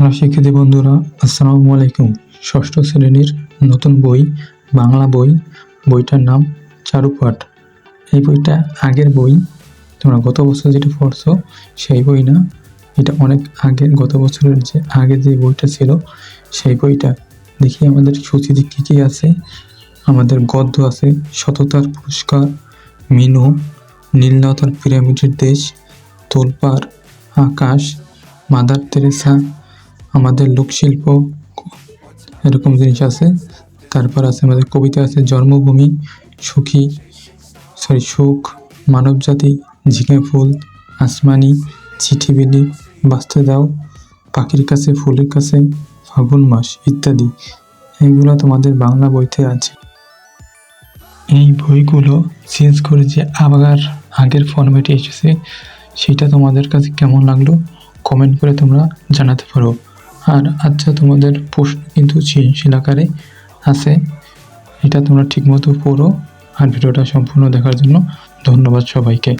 Hello শিক্ষার্থী বন্ধুরা, আসসালামু আলাইকুম। ষষ্ঠ শ্রেণির নতুন বই, বাংলা বই, বইটার নাম চারুপাঠ। এই বইটা আগের বই, তোমরা গত বছর যেটা পড়ছো, সেই বই না, এটা অনেক আগের গত বছরের যে আগে যে বইটা ছিল, সেই বইটা। দেখি আমাদের সূচিতে কী কী আছে, আমাদের গদ্য আছে, সততার পুরস্কার, মিনু নীলনতার পিরামিডের দেশ, তোলপাড়, আকাশ, মাদার তেরেসা আমাদের লোকশিল্প, এরকম জিনিস আছে। তারপর আছে আমাদের কবিতা আছে, জন্মভূমি, সুখী সরি সুখ, মানবজাতি, ঝিঙে ফুল, আসমানি, চিঠি বিলি, বাঁচতে দাও, পাখির কাছে, ফুলের কাছে, ফাগুন মাস ইত্যাদি। এইগুলো তোমাদের বাংলা বইতে আছে। এই বইগুলো চেঞ্জ করে যে আবার আগের ফরম্যাটে এসেছে, সেটা তোমাদের কাছে কেমন লাগল? কমেন্ট করে তোমরা জানাতে পারো। আর আচ্ছা তোমাদের প্রশ্ন কিন্তু সৃজনশীল আকারে আছে। এটা তোমরা ঠিকমতো পড়ো আর ভিডিওটা সম্পূর্ণ দেখার জন্য ধন্যবাদ সবাইকে।